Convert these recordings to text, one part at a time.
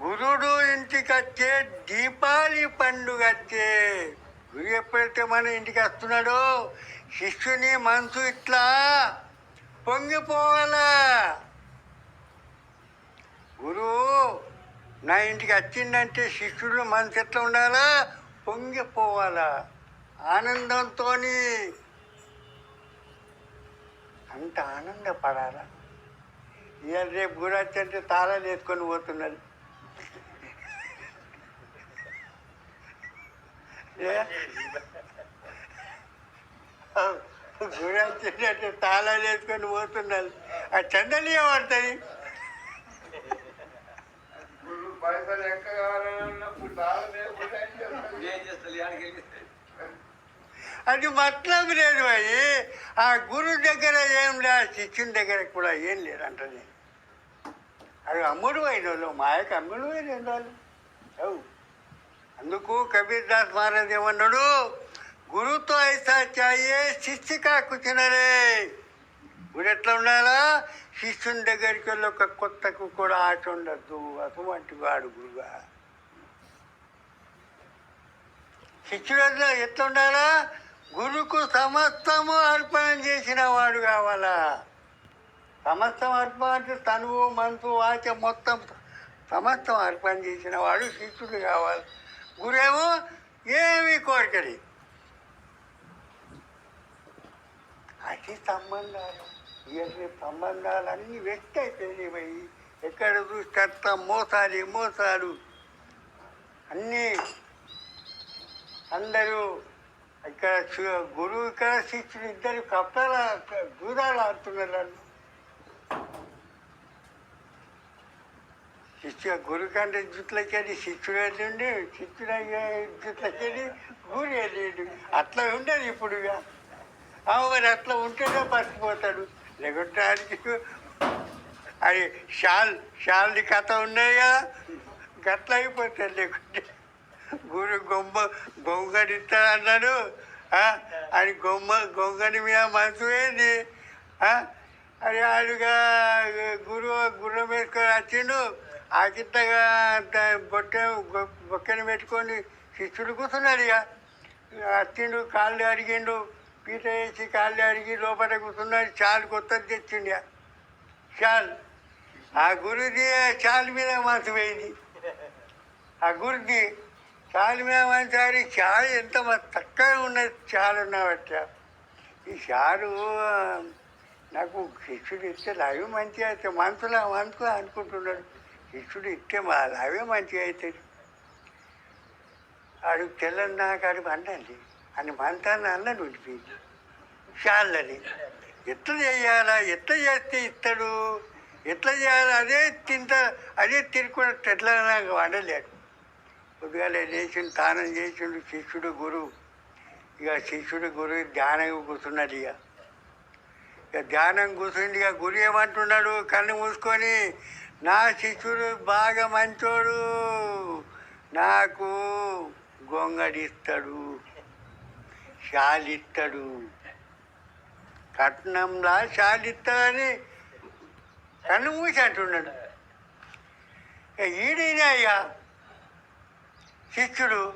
గురుడు ఇంటికి వచ్చే దీపావళి పండుగ వచ్చే గురు ఎప్పుడైతే మన ఇంటికి వస్తున్నాడో శిష్యుని మనసు ఇట్లా పొంగిపోవాలా? గురువు నా ఇంటికి వచ్చిందంటే శిష్యుడు మనసు ఎట్లా ఉండాలా? పొంగిపోవాలా? ఆనందంతో అంత ఆనందపడాలా? ఇవాళ రేపు గుడి వచ్చంటే తాళాలు వేసుకొని పోతున్నారు ఏ? గుడి వచ్చిందంటే తాళాలు వేసుకొని పోతున్నారు. ఆ చందలి ఏమవుతుంది? పైసలు ఎక్క కావాలన్నప్పుడు తాళం వేసుకుంటే ఏం చేస్తారు? ఏం చేస్తారు ఆడికి వెళ్ళి అది మతలబు లేదు అయ్యి ఆ గురువు దగ్గర ఏం లేదు శిష్యుని దగ్గర కూడా ఏం లేదంటది అది. అమ్ముడు అయిన వాళ్ళు మాయకు అమ్ముడు అయిన వాళ్ళు. అవు. అందుకు కబీర్ దాస్ మహారాజ్ ఏమన్నాడు? గురుతో ఐసా చాయే కూర్చున్నారే కాకుచినరే గురు ఎట్లా ఉండాలా? శిష్యుని దగ్గరికి వెళ్ళి ఒక కొత్తకు కూడా ఆశ ఉండద్దు. అటువంటి వాడు గురుగా శిష్యుడు ఎట్లా ఉండాలా? గురుకు సమస్తము అర్పణం చేసిన వాడు కావాలా? సమస్తం అర్పణ అంటే తనువు మనసు వాచ మొత్తం సమస్తం అర్పణ చేసిన వాడు శిష్యుడు కావాలి. గురేమో ఏమి కోరికది అతి సంబంధాలు ఇవన్నీ సంబంధాలు అన్నీ వ్యక్తి అయిపోయినాయి పోయి ఎక్కడ చూస్తే మోసాలి మోసాలు మోసాలు. అన్నీ అందరూ ఇక్కడ గురువు ఇక్కడ శిష్యుడు ఇద్దరు కప్పాల దూరాలు ఆడుతున్నారు శిష్యు గురుకంటే జుట్లకెళ్ళి శిష్యుడు వెళ్ళిండు శిష్యుడు జుట్లకెళ్ళి గురి వెళ్ళిండు అట్లా ఉండదు ఇప్పుడు ఆ మరి అట్లా ఉంటేనే పసిపోతాడు లేకుంటే అది షాల్ షాల్ది కథ ఉన్నాయి కదా గట్ల అయిపోతాడు లేకుంటే. గురు గొమ్మ గొంగడిస్తాడు అన్నాడు అది గొమ్మ గొంగడి మీద మనసు ఏంది అరే అది ఆడుగా గురువు గుర్రం వేసుకొని వచ్చిండు. ఆ కిందగా బొట్ట బొక్కని పెట్టుకొని శిష్యుడు కూర్చున్నాడు ఇక. వచ్చిండు కాళ్ళు అడిగిండు పీట వేసి కాళ్ళు అడిగి లోపల కూర్చున్నాడు చాలు కొత్తది తెచ్చిండు ఇక. చాలు. ఆ గురుది చాలు మీద మనసు పోయింది ఆ గురుది చాలు మీద మనసారి చాలు ఎంత మ- చక్కగా ఉన్నది చాలు ఉన్నవట ఈ చాలు నాకు శిష్యుడు ఇస్తే అవి మంచిగా అయితే మనసులో మనసు అనుకుంటున్నాడు. శిష్యుడు ఇస్తే మా అవే మంచిగా అవుతుంది ఆడు తెల్లని నాకు ఆడు అని మంతాన్ని అన్నది ఉండిపోయింది చాలని ఎట్లా చేయాలా? ఎట్లా చేస్తే ఇస్తాడు? ఎట్లా చేయాలి? అదే తింటా అదే తిరుగుకున్న ఎట్లా నాకు వండలేడు పొద్దుగాల లేచి తానం చేసిండు శిష్యుడు గురువు ఇక శిష్యుడు గురువు ధ్యానం కూర్చున్నాడు ఇక. ఇక ధ్యానం కూర్చుండి ఇక గురు ఏమంటున్నాడు? కన్ను మూసుకొని నా శిష్యుడు బాగా మంచోడు. నాకు గొంగడిస్తాడు. శాలిస్తాడు. కట్నంలా శాలిస్తాడని కన్ను మూసి అంటున్నాడు. ఇక ఈడైనా అయ్యా? శిష్యుడు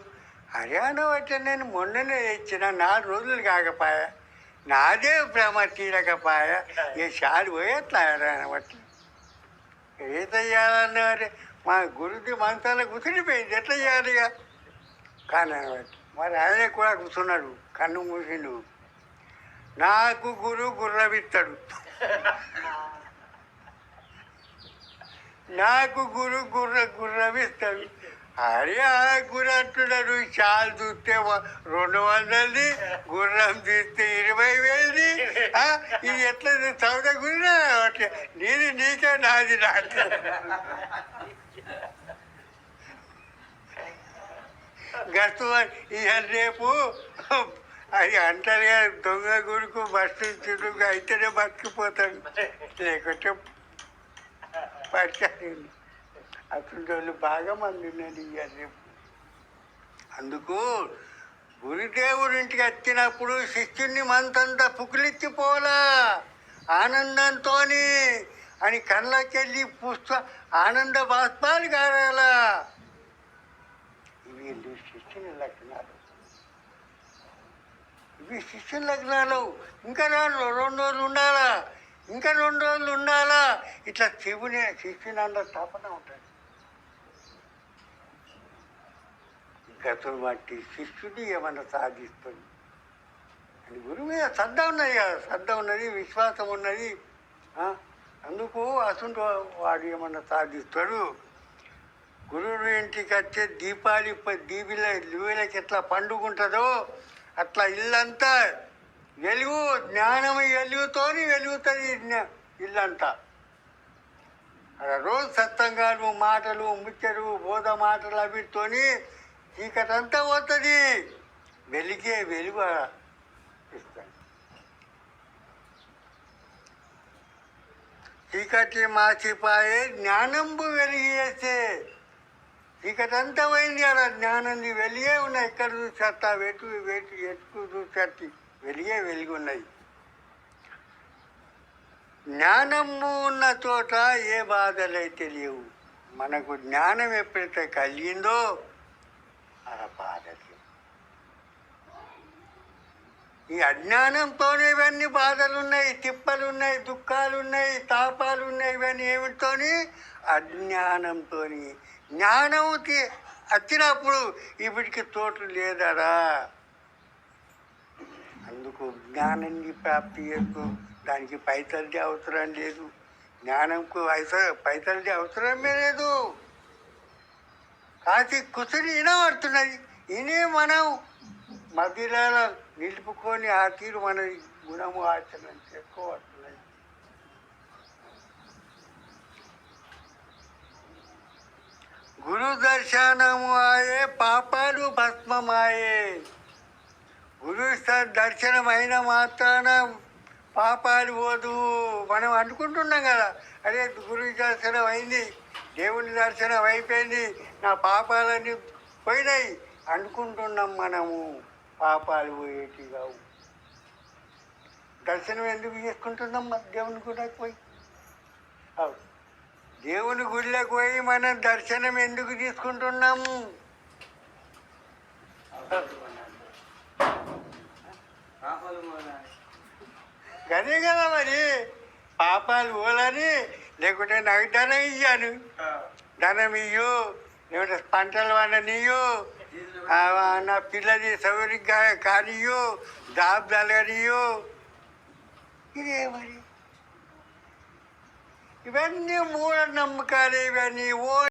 హర్యానా వచ్చి నేను మొన్ననే ఇచ్చిన నాలుగు రోజులు కాకపాయా. నాదే భ్రమ తీరకపాయా. ఏ శాలి పోయేట్లా హర్యానా బట్టి ఏ చేయాలన్నారు మా గురుది మంచాల కూర్చుండిపోయింది ఎట్లా చేయాలి ఇక? కానీ మరి ఆయనే కూడా కూర్చున్నాడు కన్ను మూసిండు. నాకు గురు గుర్రమిస్తాడు నాకు గురు గుర్ర గుర్రమిస్తాడు అరే ఆ గుర్ర చాలు చూస్తే రెండు వందలది గుర్రం తీస్తే ఇరవై వేలది. ఆ, ఇది ఎట్లా సౌద గుర్ర అంటే నేను నీకే నాది నాకు. గస్తు ఇవాళ రేపు. అది అంటారు కదా, దొంగ గురుకు బస్సు చుట్టూ అయితేనే బతికిపోతాడు. లేకుంటే పట్టాను అటువంటి బాగా మంది ఉన్నారు ఇవాళ రేపు అందుకు గురుదేవుడింటికి వచ్చినప్పుడు శిష్యుని మంతంతా పుకిలిచ్చిపోలా ఆనందంతో అని కళ్ళకెళ్ళి పుష్ప ఆనంద బాష్పాలు కారాలా ఇవి శిష్యుని లక్షణాలు ఇవి శిష్యుని లగ్నాలు. ఇంకా రెండు రెండు రోజులు ఉండాలా? ఇంకా రెండు రోజులు ఉండాలా? ఇట్లా శివుని శిష్యుని అన్న తపన ఉంటుంది. గతులు బట్టి శిష్యుడు ఏమన్నా సాధిస్తుంది అని గురువు మీద శ్రద్ధ ఉన్నది కదా శ్రద్ధ ఉన్నది విశ్వాసం ఉన్నది. అందుకు అసలు వాడు ఏమన్నా సాధిస్తాడు గురువు ఇంటికి వచ్చే దీపావళి ప- దీపిల దివిలకి ఎట్లా పండుగ ఉంటుందో అట్లా ఇల్లంతా వెలుగు జ్ఞానం వెలుగుతోని వెలుగుతుంది ఇల్లంతా. అక్కడ రోజు సత్సంగాలు మాటలు ముచ్చరు బోధ మాటలు అవితోని చీకటంతా పోతుంది. వెలిగే వెలుగు ఇస్తాను చీకటి మాసిపాయే జ్ఞానంబు వెలిగేస్తే చీకటంతా పోయింది అలా జ్ఞానంది వెలిగే ఉన్నాయి. ఎక్కడ చూసేస్తా? వెటు వెటు ఎటుకు చూసేటి వెలిగే వెలిగి ఉన్నాయి. జ్ఞానము ఉన్న చోట ఏ బాధలైతే లేవు మనకు జ్ఞానం ఎప్పుడైతే కలిగిందో బాధలు. ఈ అజ్ఞానంతోనే ఇవన్నీ బాధలు ఉన్నాయి తిప్పలు ఉన్నాయి దుఃఖాలు ఉన్నాయి తాపాలు ఉన్నాయి ఇవన్నీ ఏమిటోని? అజ్ఞానంతో జ్ఞానంకి వచ్చినప్పుడు ఇప్పటికి తోటు లేదరా. అందుకు జ్ఞానాన్ని ప్రాప్తి చేసుకో దానికి పైతల్ది అవసరం లేదు. జ్ఞానంకు పైతల్ది అవసరమే లేదు. కాసి కుసుని వినబడుతున్నది ఇనే మనం మధ్యలో నిలుపుకొని ఆ తీరు మన గుణము ఆచరణ చేసుకోబడుతున్నది గురు దర్శనము ఆయే పాపాలు భస్మమాయే. గురు దర్శనమైన దర్శనం మాత్రాన పాపాలు పోదు. మనం అనుకుంటున్నాం కదా అరే గురు దర్శనం అయింది దేవుని దర్శనం అయిపోయింది. నా పాపాలన్నీ పోయినాయి. అనుకుంటున్నాం మనము. పాపాలు పోయేటి కావు. దర్శనం ఎందుకు చేసుకుంటున్నాం మరి దేవుని గుడికి పోయి. దేవుని గుడిలోకి పోయి మనం దర్శనం ఎందుకు తీసుకుంటున్నాము అదే కదా మరి. పాపాలు పోలని లేకుంటే నాకు ధనం ఇయ్యాను. ధనం ఇయ్యు లేకుంటే పంటలు ఆ, నా పిల్లది సౌకర్యంగా కానియు జాబ్ తలగనియు ఇదే మరి. ఇవన్నీ మూఢ నమ్మకాలు ఇవన్నీ ఓ